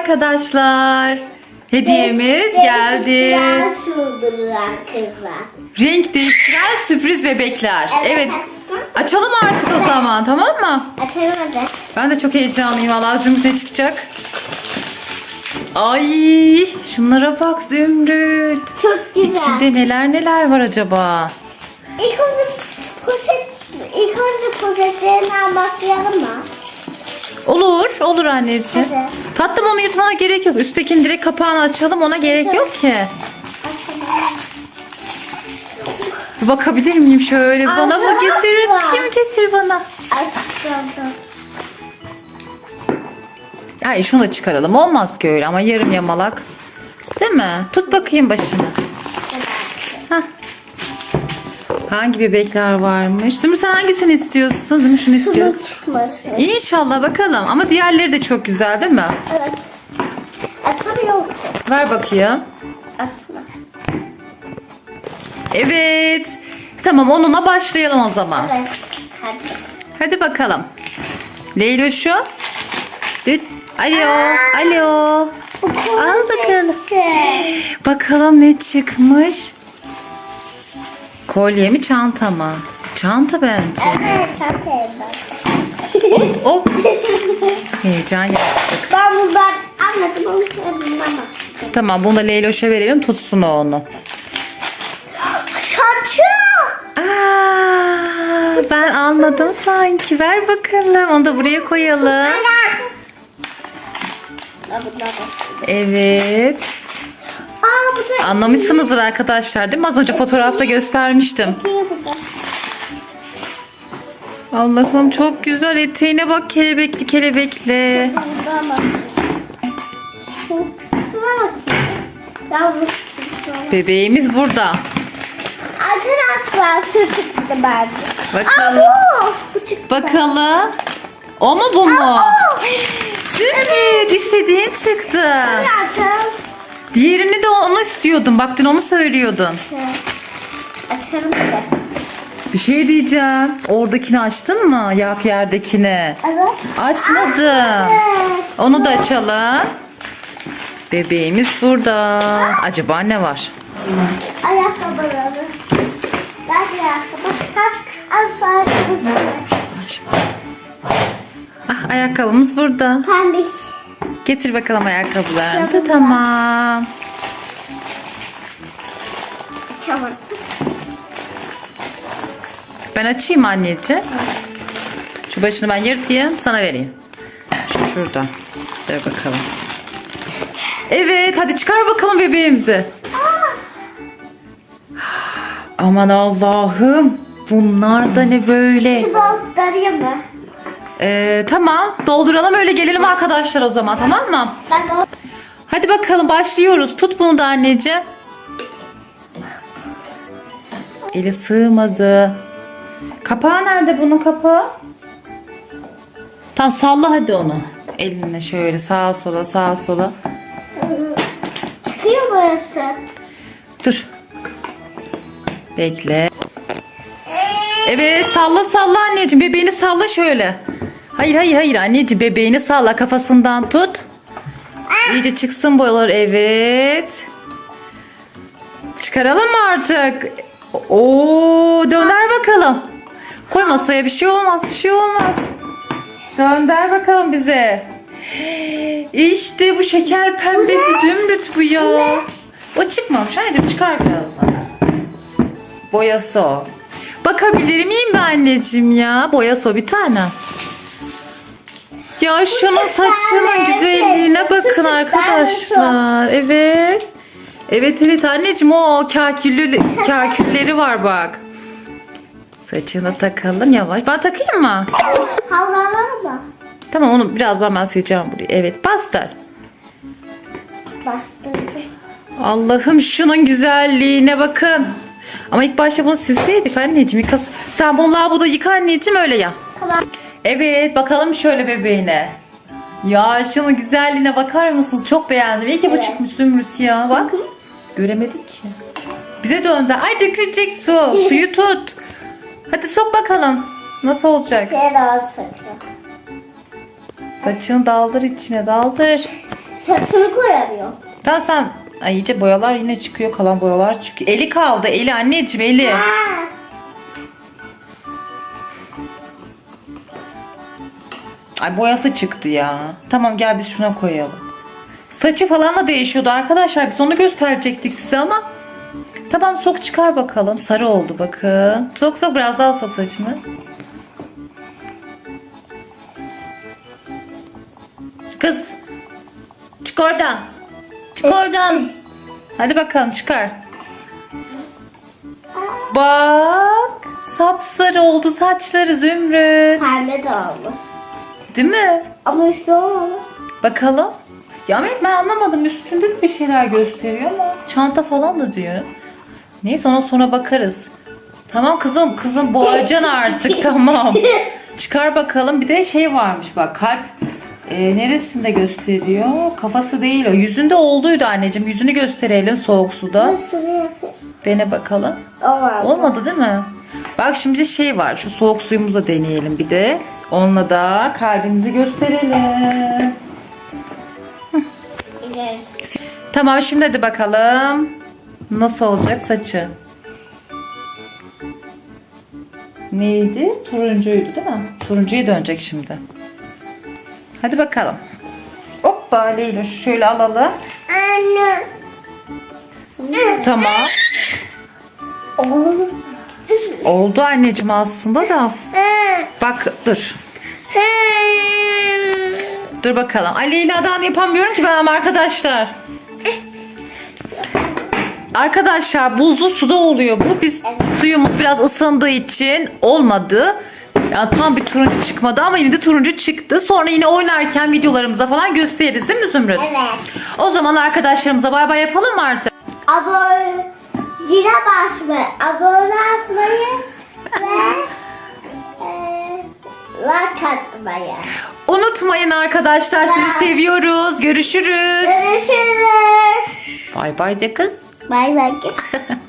arkadaşlar. Hediyemiz geldi. Renk değiştiren sürpriz bebekler. Evet. Açalım artık o zaman tamam mı? Açalım hadi. Ben de çok heyecanlıyım. Allah Zümrüt ne çıkacak? Ay şunlara bak Zümrüt. Çok güzel. İçinde neler neler var acaba? İlk önce poşet, ilk önce poşetlerinden başlayalım mı? Olur, olur anneciğim. Hadi. Tatlım onu yırtmana gerek yok. Üsttekini direkt kapağını açalım ona gerek yok ki. Bir bakabilir miyim şöyle? Bana mı getir? Kim getir bana? Açalım. Ay şunu da çıkaralım. Olmaz ki öyle ama yarım yamalak. Değil mi? Tut bakayım başını. Hangi bebekler varmış? Zümrüt sen hangisini istiyorsun? Zümrüt şunu istiyorum. Şunu çıkmasın. İnşallah bakalım. Ama diğerleri de çok güzel değil mi? Evet. Açamıyor. Ver bakayım. Açma. Evet. Tamam onunla başlayalım o zaman. Evet. Hadi. Hadi bakalım. Leyloşu. Düt. Alo. Alo. Al bakalım. Bakalım ne çıkmış. Kolye mi çanta mı? Çanta bence. Evet, çok eğlenceli. Hop. Heyecan yaptık. Ben bundan anladım. Onu başladım. Tamam bunu da Leyloş'a verelim tutsun o onu. Saçı. Aa, ben anladım sanki. Ver bakalım. Onu da buraya koyalım. Evet. Aa Anlamışsınızdır arkadaşlar değil mi? Az önce fotoğrafta göstermiştim. Allah'ım çok güzel. Eteğine bak kelebekli kelebekli. Bebeğimiz burada. Arkadaşlar su çıktı bence. Bakalım. Aa, bu, bu çıktı. Bakalım. O mu bu mu? Zümrüt istediğin çıktı. Açalım. Diğerini de onu istiyordun. Bak dün onu söylüyordun. Açalım bir Bir şey diyeceğim. Oradakini açtın mı? Yak yerdekini. Evet. Açmadım. Evet. Onu da açalım. Bebeğimiz burada. Acaba ne var? Ayakkabıları. Ben ayakkabı. Kalk. Al. Ah ayakkabımız burada. Pembiş. Getir bakalım ayakkabılarını da Tamam. tamam. Ben açayım anneciğim. Şu başını ben yırtayım sana vereyim. Şu şurada. Dur bakalım. Evet hadi çıkar bakalım bebeğimizi. Aman Allah'ım. Bunlar da ne böyle? Şu mı? Ee, tamam dolduralım öyle gelelim arkadaşlar o zaman tamam mı? Ben balık. Hadi bakalım başlıyoruz. Tut bunu da anneciğim. Eli sığmadı. Kapağı nerede bunun kapağı? Tam salla hadi onu. Elinle şöyle sağa sola sağa sola. Çıkıyor burası. Dur. Bekle. Evet salla salla anneciğim. Bebeğini salla şöyle. Hayır hayır hayır anneciğim. Bebeğini salla kafasından tut. İyice çıksın boyalar. Evet. Çıkaralım mı artık? Oo dönder bakalım. Koy masaya bir şey olmaz bir şey olmaz. Dönder bakalım bize. İşte bu şeker pembesi zümrüt bu ya. O çıkmamış. Haydi çıkar birazdan. Boyası o. Bakabilir miyim ben anneciğim ya? Boyası o bir tane. Ya şunun saçının tanesi. güzelliğine bakın Bu arkadaşlar. Evet. Evet evet anneciğim o kaküllü, kakülleri var bak. Saçını takalım yavaş. Ben takayım mı? Havralar mı? Tamam onu birazdan ben sileceğim burayı. Evet bastır. Bastırdı. Allah'ım şunun güzelliğine bakın. Ama ilk başta bunu silseydik anneciğim. Yıkas Sen bunu lavaboda yıka anneciğim öyle ya. Tamam. Evet bakalım şöyle bebeğine. Ya şunun güzelliğine bakar mısınız? Çok beğendim. İyi ki bu Evet. Zümrüt ya. Bak. Göremedik ki. Bize döndü. Ay dökülecek su. Suyu tut. Hadi sok bakalım. Nasıl olacak? Şey daha. Saçını daldır içine daldır. Saçını koyamıyorum. Tamam sen Ay iyice boyalar yine çıkıyor. Kalan boyalar çıkıyor. Eli kaldı. Eli anneciğim eli. Ha. Ay boyası çıktı ya. Tamam gel biz şuna koyalım. Saçı falan da değişiyordu arkadaşlar. Biz onu gösterecektik size ama. Tamam sok çıkar bakalım. Sarı oldu bakın. Sok sok biraz daha sok saçını. Kız. Çık oradan. Çık oradan. Hadi bakalım çıkar. Bak. Sapsarı oldu saçları Zümrüt. Pembe de olmuş. Değil mi? Ama üstü olmadı. Bakalım. Ya Ahmet ben anlamadım. Üstünde de bir şeyler gösteriyor ama çanta falan da diyor. Neyse ona sonra bakarız. Tamam kızım kızım boğacaksın artık tamam. Çıkar bakalım. Bir de şey varmış bak kalp e, neresinde gösteriyor? Kafası değil o. Yüzünde olduydu anneciğim. Yüzünü gösterelim soğuk suda. Dene bakalım. Olmadı. Olmadı değil mi? Bak şimdi şey var. Şu soğuk suyumuza deneyelim bir de. Onunla da kalbimizi gösterelim. İlerisi. Tamam şimdi hadi bakalım. Nasıl olacak saçı? Neydi? Turuncuydu değil mi? Turuncuya dönecek şimdi. Hadi bakalım. Hoppa Leyla şöyle alalım. Anne. Tamam. Oldu anneciğim aslında da. Bak dur. Dur bakalım. Ay Leyla'dan yapamıyorum ki ben ama arkadaşlar. Arkadaşlar buzlu suda oluyor bu. Biz suyumuz biraz ısındığı için olmadı. Yani tam bir turuncu çıkmadı ama yine de turuncu çıktı. Sonra yine oynarken videolarımızda falan gösteririz değil mi Zümrüt? Evet. O zaman arkadaşlarımıza bay bay yapalım mı artık? Abone, zile basmayı, abone atmayı atmayı. Unutmayın arkadaşlar sizi seviyoruz. Görüşürüz. Görüşürüz. Bay bay de kız. Bay bay.